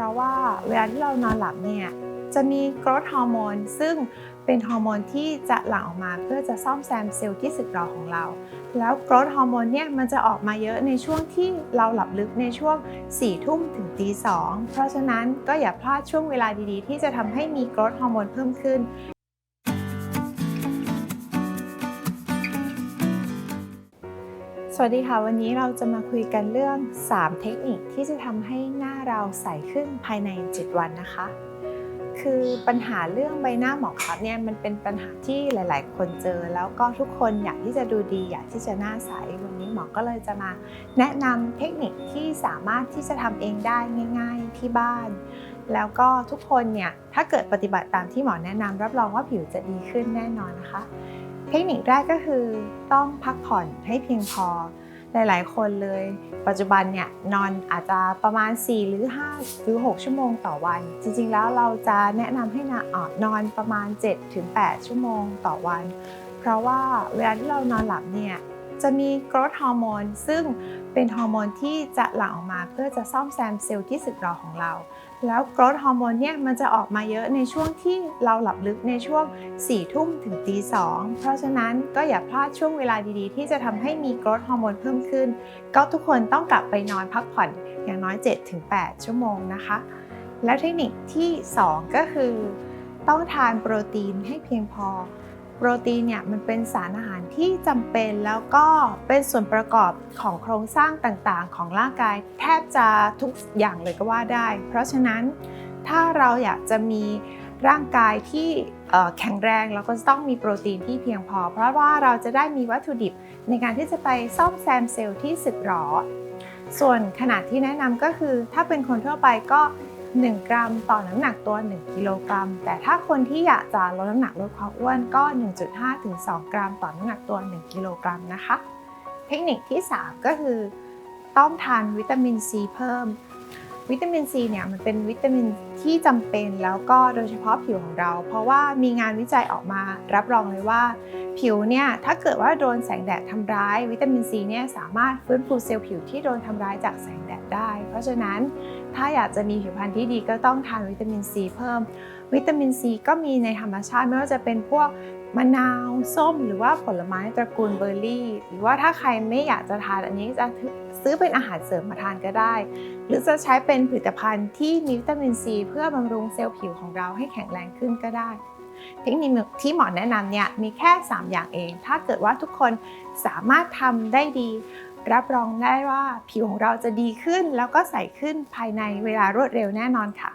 ราะว่าเวลาที่เรานอนหลับเนี่ยจะมีกรดฮอร์โมนซึ่งเป็นฮอร์โมนที่จะหลั่งออกมาเพื่อจะซ่อมแซมเซลล์ที่สึกหรอของเรา แล้วกรดฮอร์โมนเนี่ยมันจะออกมาเยอะในช่วงที่เราหลับลึกในช่วง4ี่ทุ่มถึงตีสองเพราะฉะนั้นก็อย่าพลาดช่วงเวลาดีๆ ที่จะทำให้มีกรดฮอร์โมนเพิ่มขึ้น วัสดีค่ะ วันนี้เราจะมาคุยกันเรื่อง 3 เทคนิคที่จะทำให้หน้าเราใสขึ้นภายใน 7 วันนะคะ คือปัญหาเรื่องใบหน้าหมองคล้ำเนี่ยมันเป็นปัญหาที่หลาย ๆ คนเจอ แล้วก็ทุกคนอยากที่จะดูดีอยากที่จะหน้าใส วันนี้หมอก็เลยจะมา แนะนำเทคนิคที่สามารถที่จะทำเองได้ง่าย ๆ ที่บ้าน แล้วก็ทุกคนเนี่ยถ้าเกิดปฏิบัติตามที่หมอแนะนำรับรองว่าผิวจะดีขึ้นแน่นอนนะคะ เทคนิคแรกก็คือต้องพักผ่อนให้เพียงพอ หลายๆ คนเลย ปัจจุบันเนี่ยนอนอาจจะประมาณ 4 หรือ 5 หรือ 6 ชั่วโมงต่อวัน จริงๆแล้วเราจะแนะนำให้นอนอนประมาณ7ถึง8ชั่วโมงต่อวัน เพราะว่าเวลาที่เรานอนหลับเนี่ย จะมีกรดฮอร์โมนซึ่งเป็นฮอร์โมนที่จะหลั่งออกมาเพื่อจะซ่อมแซมเซลล์ที่สึกหรอของเรา แล้วกรดฮอร์โมนเนี่ยมันจะออกมาเยอะในช่วงที่เราหลับลึกในช่วง4ี่ทุ่มถึงตีสองเพราะฉะนั้นก็อย่าพลาดช่วงเวลาดีๆ ที่จะทำให้มีกรดฮอร์โมนเพิ่มขึ้น ก็ทุกคนต้องกลับไปนอนพักผ่อนอย่างน้อย 7-8 ชั่วโมงนะคะ แล้วเทคนิคที่ 2 ก็คือ ต้องทานโปรตีนให้เพียงพอ โปรตีนเนี่ยมันเป็นสารอาหารที่จำเป็นแล้วก็เป็นส่วนประกอบของโครงสร้างต่างๆ ของร่างกายแทบจะทุกอย่างเลยก็ว่าได้ เพราะฉะนั้นถ้าเราอยากจะมีร่างกายที่แข็งแรงเราก็จะต้องมีโปรตีนที่เพียงพอ เพราะว่าเราจะได้มีวัตถุดิบในการที่จะไปซ่อมแซมเซลล์ที่สึกหรอ ส่วนขนาดที่แนะนำก็คือ ถ้าเป็นคนทั่วไปก็ 1 กรัม ต่อน้ำหนักตัว 1 กิโลกรัม แต่ถ้าคนที่อยากจะลดน้ำหนักลดความอ้วนก็ 1.5 ถึง 2 กรัม ต่อน้ำหนักตัว 1 กิโลกรัมนะคะ เทคนิคที่ 3 ก็คือ ต้องทานวิตามินซีเพิ่ม วิตามินซีเนี่ยมันเป็นวิตามินที่จำเป็นแล้วก็โดยเฉพาะผิวของเรา เพราะว่ามีงานวิจัยออกมารับรองเลยว่า ผิวเนี่ยถ้าเกิดว่าโดนแสงแดดทำร้าย วิตามินซีเนี่ยสามารถฟื้นฟูเซลล์ผิวที่โดนทำร้ายจากแสงแดดได้ เพราะฉะนั้นถ้าอยากจะมีผิวพรรณที่ดีก็ต้องทานวิตามินซีเพิ่ม วิตามินซีก็มีในธรรมชาติไม่ว่าจะเป็นพวก มะนาวส้มหรือว่าผลไม้ตระกูลเบอร์รี่ หรือว่าถ้าใครไม่อยากจะทานอันนี้จะซื้อเป็นอาหารเสริมมาทานก็ได้ หรือจะใช้เป็นผลิตภัณฑ์ที่มีวิตามินซีเพื่อบำรุงเซลล์ผิวของเราให้แข็งแรงขึ้นก็ได้ เทคนิคที่หมอแนะนำเนี่ยมีแค่ 3 อย่างเอง ถ้าเกิดว่าทุกคนสามารถทำได้ดี รับรองได้ว่าผิวของเราจะดีขึ้น แล้วก็ใสขึ้นภายในเวลารวดเร็วแน่นอนค่ะ